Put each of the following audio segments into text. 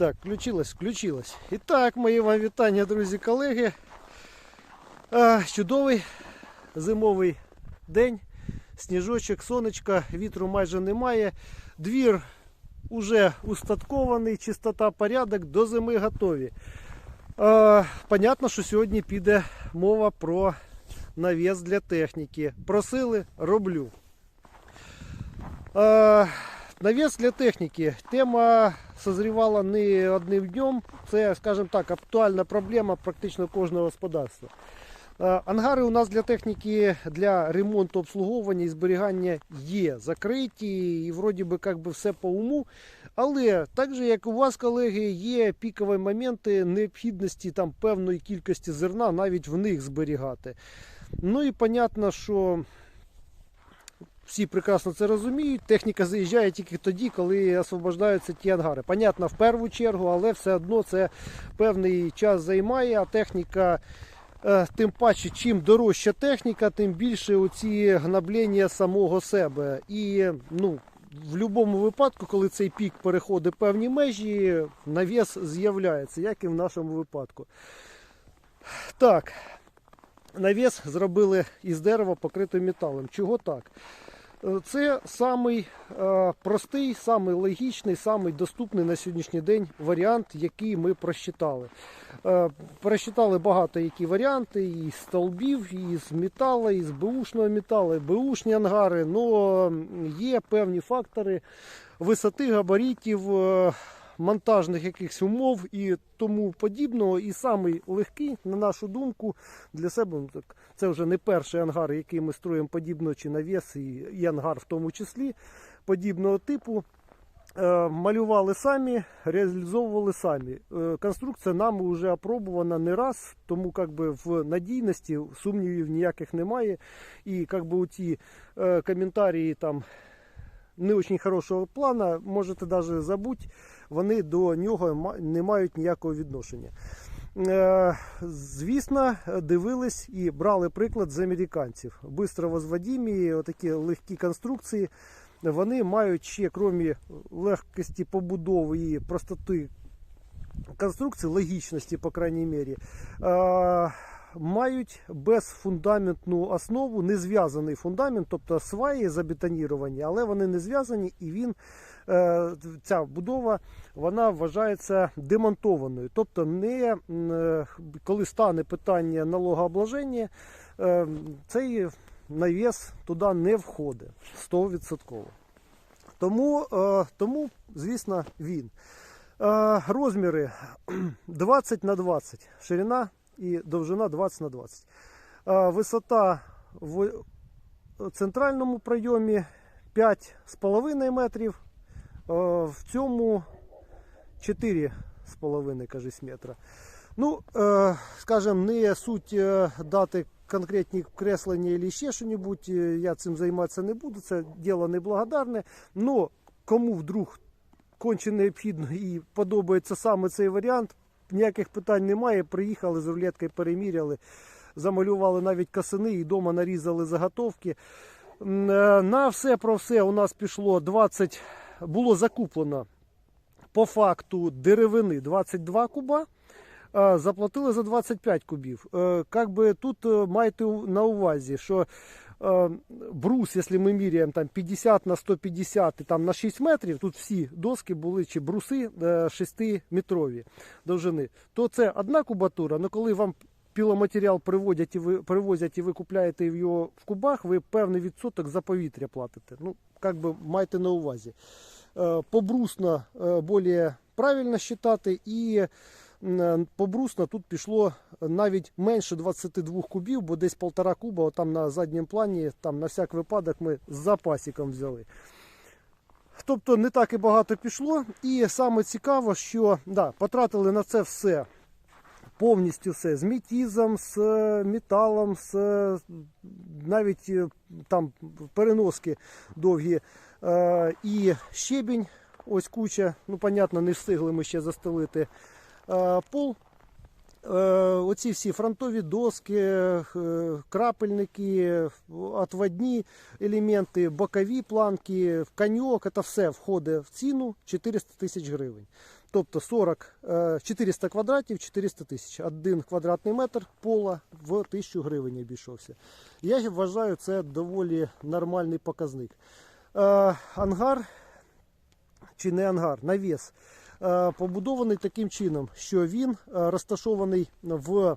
Так, включилось, включилось. І так, мої вам вітання, друзі, колеги. А, чудовий зимовий день. Сніжочок, сонечка, вітру майже немає. Двір уже устаткований, чистота, порядок, до зими готові. А, понятно, що сьогодні піде мова про навіс для техніки. Просили, роблю. А, навіс для техніки. Тема созрівала не одним днем. Це, скажімо так, актуальна проблема практично кожного господарства. Е, Ангари у нас для техніки для ремонту, обслуговування і зберігання є закриті, і вроді би як би все по уму. Але так же, як у вас, колеги, є пікові моменти необхідності там певної кількості зерна навіть в них зберігати. Ну і понятно, що всі прекрасно це розуміють. Техніка заїжджає тільки тоді, коли освобождаються ті ангари. Понятно, в першу чергу, але все одно це певний час займає, а техніка. Е, Тим паче, чим дорожча техніка, тим більше оці гнаблення самого себе. І ну, в будь-якому випадку, коли цей пік переходить певні межі, навіс з'являється, як і в нашому випадку. Так, навіс зробили із дерева, покритим металом. Чого так? Е, Це самий е, простий, самий логічний, самий доступний на сьогоднішній день варіант, який ми просчитали. Е, Просчитали багато які варіанти, і з столбів, і з металу, і з бушного металу, і бушні ангари. але є певні фактори висоти габаритів, монтажних якихось умов і тому подібного. І самий легкий, на нашу думку, для себе ну, це вже не перший ангар, який ми строїмо подібно чи навіс, і, і ангар в тому числі подібного типу. Е, Малювали самі, реалізовували самі. Е, Конструкція нами вже опробувана не раз, тому как би, в надійності сумнівів ніяких немає. І как би, ці е, коментарі там не дуже хорошого плана, можете навіть забути, вони до нього не мають ніякого відношення. Е, Звісно, дивились і брали приклад з американців. Бистро возводімі, отакі легкі конструкції. Вони мають ще, крім легкості побудови і простоти конструкції, логічності, по крайній мірі, е, мають безфундаментну основу, не зв'язаний фундамент, тобто сваї забетоніровані, але вони не зв'язані, і він, ця будова вона вважається демонтованою. Тобто, не, е, коли стане питання налогообложення, е, цей навіс туди не входить 100%. Тому, е, тому звісно, він. Е, Розміри 20 на 20, ширина і довжина 20 на 20. Е, Висота в центральному прийомі 5,5 метрів, е, в цьому 4,5 кажись, метра. Ну, е, скажем, не суть е, дати конкретні креслення або ще е, я цим займатися не буду, це діло неблагодарне. Но кому вдруг конче необхідно і подобається саме цей варіант, ніяких питань немає. Приїхали з рулеткою, переміряли, замалювали навіть касини і вдома нарізали заготовки. Е, На все про все у нас пішло 20, було закуплено по факту деревини 22 куба. Заплатили за 25 кубів. Е, Как би тут е, майте на увазі, що е, брус, якщо ми міряємо там 50 на 150 і там на 6 метрів, тут всі доски були чи бруси 6-метрові довжини, то це одна кубатура, але коли вам піломатеріал приводять і ви привозять і ви купляєте його в кубах, ви певний відсоток за повітря платите. Ну, як би майте на увазі. Е, Побрусно е, більш правильно вважати і побрусно тут пішло навіть менше 22 кубів, бо десь полтора куба, от там на задньому плані, там на всяк випадок ми з запасиком взяли. Тобто не так і багато пішло. І саме цікаво, що да, потратили на це все. Повністю все з метізом, з е, металом, з е, навіть е, там переноски довгі. І щебінь, ось куча. Ну, понятно, не встигли ми ще застелити пол. Оці всі фронтові доски, крапельники, отводні елементи, бокові планки, коньок, це все входить в ціну 400 тисяч гривень. Тобто 40, е, 400 квадратів, 400 тисяч. Один квадратний метр пола в 1000 гривень обійшовся. Я вважаю, це доволі нормальний показник. Е, Ангар чи не ангар, навіс е, побудований таким чином, що він е, розташований в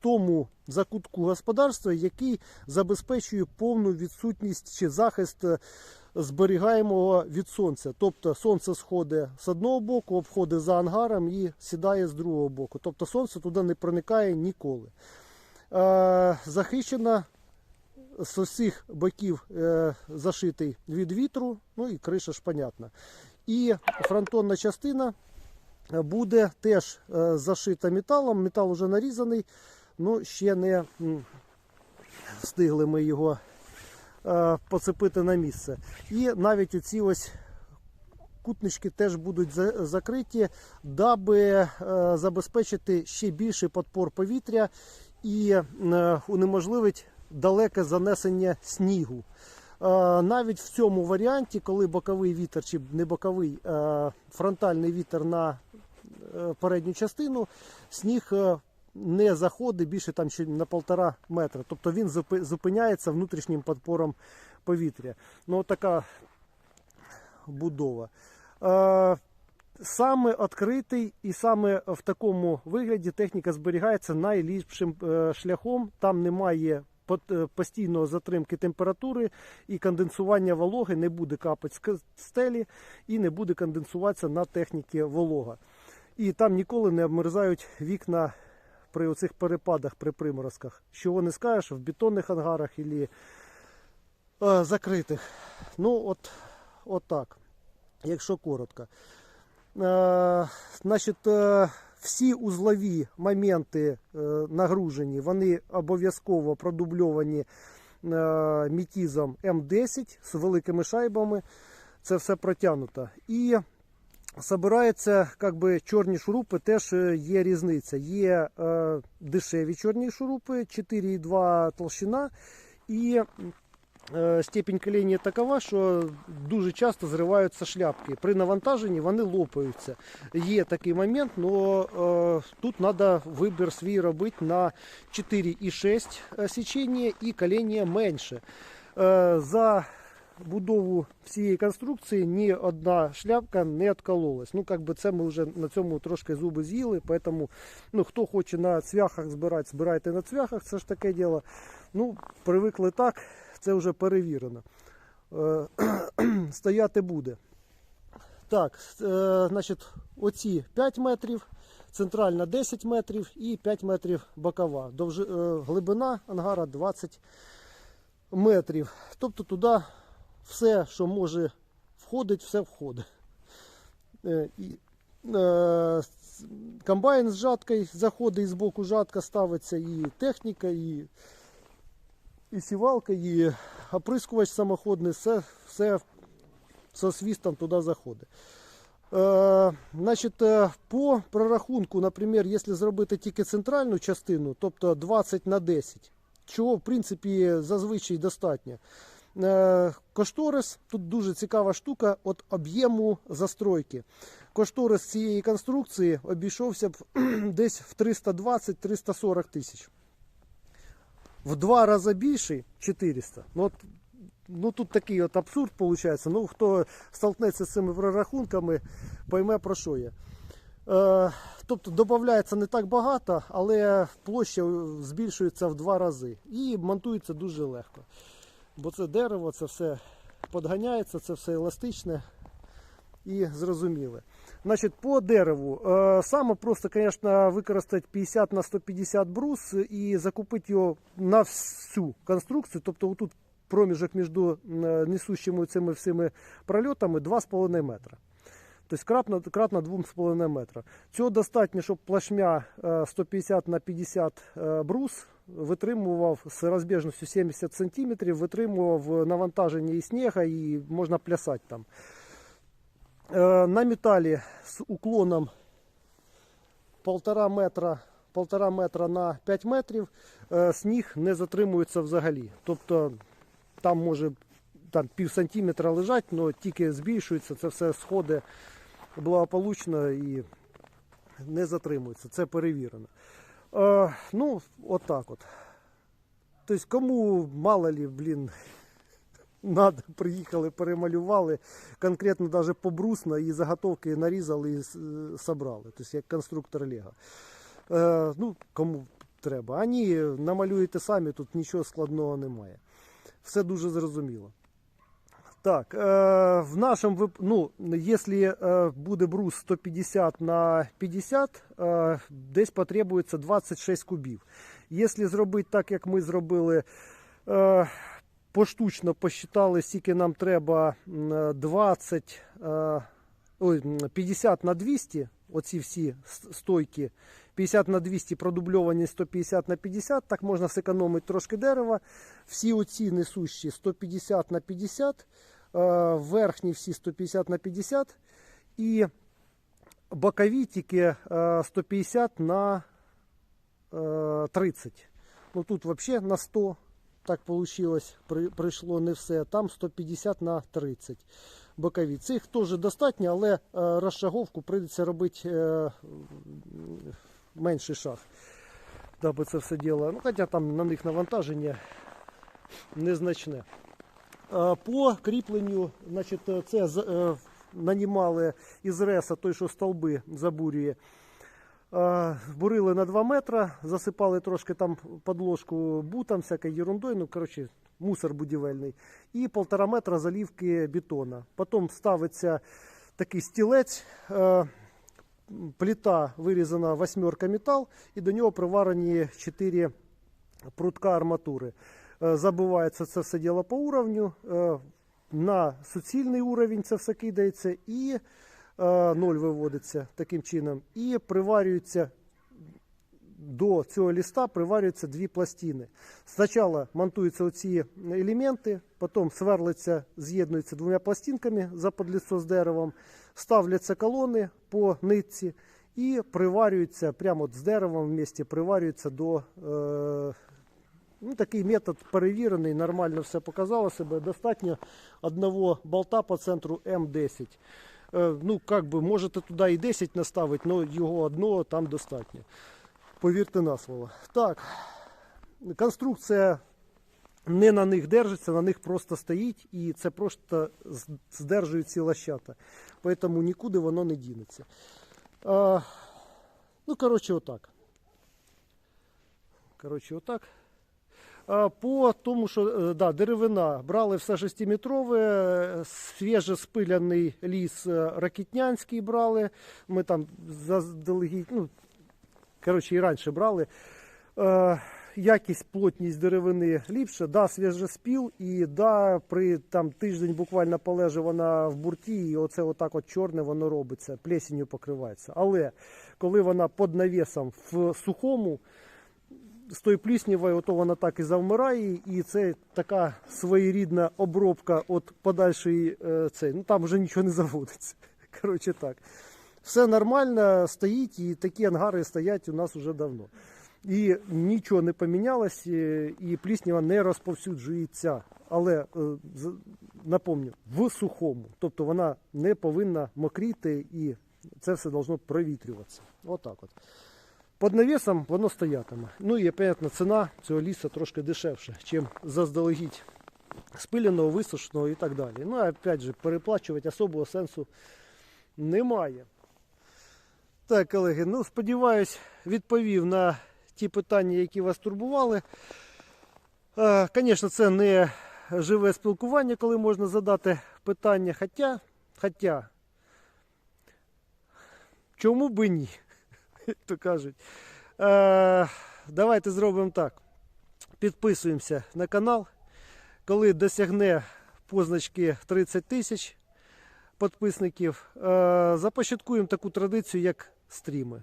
тому закутку господарства, який забезпечує повну відсутність чи захист е, зберігаємого від сонця. Тобто сонце сходить з одного боку, обходить за ангаром і сідає з другого боку. Тобто сонце туди не проникає ніколи. Е, захищена з усіх боків е, зашитий від вітру, ну і криша ж понятна. І фронтонна частина буде теж е, зашита металом. Метал вже нарізаний, ну ще не встигли ми його е, поцепити на місце. І навіть оці ось кутнички теж будуть закриті, даби е, забезпечити ще більший подпор повітря і е, унеможливить далеке занесення снігу. Е, Навіть в цьому варіанті, коли боковий вітер чи не боковий, е, фронтальний вітер на е, передню частину, сніг е, не заходить більше там чи на полтора метра. Тобто він зупиняється внутрішнім подпором повітря. Ну, така будова. Е, Саме відкритий і саме в такому вигляді техніка зберігається найліпшим е, шляхом. Там немає е, постійної затримки температури і конденсування вологи не буде капати з стелі і не буде конденсуватися на техніці волога. І там ніколи не обмерзають вікна при оцих перепадах, при приморозках. Що не скажеш в бетонних ангарах або е, закритих. Ну, от, от так, якщо коротко. Е, значить, е, всі узлові моменти е, нагружені, вони обов'язково продубльовані е, мітізом М10 з великими шайбами. Це все протягнуто. І Собираються как би, чорні шурупи, теж е, є різниця. Є е, дешеві чорні шурупи, 4,2 толщина, і е, степень каління такова, що дуже часто зриваються шляпки. При навантаженні вони лопаються. Є такий момент, але е, тут треба вибір свій робити на 4,6 січення і каління менше. Е, за будову всієї конструкції ні одна шляпка не откололась. Ну, как би це ми вже на цьому трошки зуби з'їли, поэтому, ну, хто хоче на цвяхах збирати, збирайте на цвяхах, це ж таке діло. Ну, привикли так, це вже перевірено. Е, стояти буде. Так, е, значить, оці 5 метрів, центральна 10 метрів і 5 метрів бокова. Довжи, е, глибина ангара 20 метрів. Тобто туди все, що може входить, все входить. Е, і, е, комбайн з жаткою заходить з боку жатка ставиться і техніка, і, і сівалка, і оприскувач самоходний, все, все со свістом туди заходить. Е, значить, е, по прорахунку, наприклад, якщо зробити тільки центральну частину, тобто 20 на 10, чого в принципі зазвичай достатньо. Е, Кошторис тут дуже цікава штука від об'єму застройки. Кошторис цієї конструкції обійшовся б десь в 320-340 тисяч. В два рази більший 400. Ну, от, ну тут такий от абсурд виходить. Ну, хто столкнеться з цими прорахунками, пойме про що я. Е, тобто додається не так багато, але площа збільшується в два рази і монтується дуже легко. Бо це дерево, це все подганяється, це все еластичне і зрозуміле. Значить, по дереву. Е, саме просто, звісно, використати 50 на 150 брус і закупити його на всю конструкцію. Тобто отут проміжок між е, несущими цими всіми прольотами 2,5 метра. Тобто кратно, кратно 2,5 метра. Цього достатньо, щоб плашмя е, 150 на 50 е, брус витримував з розбіжністю 70 см, витримував навантаження і снега, і можна плясати там. Е, На металі з уклоном 1,5 метра, 1,5 метра на 5 метрів е, сніг не затримується взагалі. Тобто там може там, пів сантиметра лежать, але тільки збільшується, це все сходить благополучно і не затримуються. Це перевірено. Е, ну, отак от. Тобто, кому мало ли, блін, надо, приїхали, перемалювали, конкретно даже побрусно і заготовки нарізали і с- собрали. Тобто, як конструктор Лего. Е, ну, кому треба. А ні, намалюєте самі, тут нічого складного немає. Все дуже зрозуміло. Так, е, в вип... ну, якщо е, буде брус 150 на 50, е, десь потребується 26 кубів. Якщо зробити так, як ми зробили, е, поштучно посчитали, скільки нам треба е, 20, е, ой, 50 на 200, оці всі стойки, 50 на 200 продубльовані 150 на 50, так можна зекономити трошки дерева. Всі оці несущі 150 на 50, е, верхні всі 150 на 50 і бокові тільки е, 150 на е, 30. Ну тут взагалі на 100 так вийшло, при, прийшло не все. Там 150 на 30 бокові. Цих теж достатньо, але е, розшаговку прийдеться робити менший шаг, даби це все діло. Ну, хоча там на них навантаження незначне. По кріпленню, значить, це е, нанімали із реса той, що стовби забурює. Бурили на 2 метри, засипали трошки там подложку бутом, всякою ерундою, ну, коротше, мусор будівельний. І полтора метра залівки бетона. Потім ставиться такий стілець, е, плита вирізана восьмерка метал, і до нього приварені 4 прутка арматури. Е, Забивається це все діло по уровню. е, На суцільний уровень це все кидається і е, ноль виводиться таким чином. І приварюється до цього ліста приварюються дві пластини. Спочатку монтуються оці елементи, потім сверлиться, з'єднуються двома пластинками за подліцо з деревом, ставляться колони по нитці і приварюються прямо з деревом в місті, до. Е, Ну, такий метод перевірений, нормально все показало себе. Достатньо одного болта по центру М10. Е, ну, як би, можете туди і 10 наставити, але його одного там достатньо. Повірте на слово. Так, конструкція не на них держиться, на них просто стоїть і це просто з- здержують ці лощата. Тому нікуди воно не дінеться. А, ну, коротше, отак. Коротше, отак. А, По тому, що е, да, деревина брали все 6-метрове, е, свіже спиляний ліс е, ракітнянський брали. Ми там заздалегідь, ну, коротше, і раніше брали. Е, якість, плотність деревини ліпша, да, свіжеспіл, і да, при там тиждень буквально полеже вона в бурті, і оце отак от чорне воно робиться, плесенью покривається. Але коли вона під навісом в сухому, з тою пліснявою, ото вона так і завмирає, і це така своєрідна обробка від подальшої е, цей. Ну там вже нічого не заводиться. Коротше так. Все нормально стоїть, і такі ангари стоять у нас вже давно. І нічого не помінялось, е, і пліснява не розповсюджується. Але е, напомню, в сухому. Тобто вона не повинна мокріти і це все должно провітрюватися. Отак от. Під навісом воно стоятиме. Ну і, понятно, ціна цього лісу трошки дешевше, ніж заздалегідь спиленого, висушеного і так далі. Ну, а опять же, переплачувати особого сенсу немає. Так, колеги, ну сподіваюсь, відповів на ті питання, які вас турбували. Е, Звісно, це не живе спілкування, коли можна задати питання. Хоча, хоча, чому би ні? то кажуть. Е, давайте зробимо так. Підписуємося на канал. Коли досягне позначки 30 тисяч підписників, е, започаткуємо таку традицію, як стріми.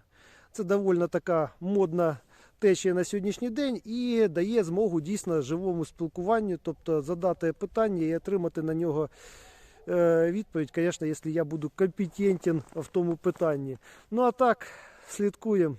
Це доволі така модна течія на сьогоднішній день і дає змогу дійсно живому спілкуванню, тобто задати питання і отримати на нього е, відповідь, звісно, якщо я буду компетентен в тому питанні. Ну а так, слідкуємо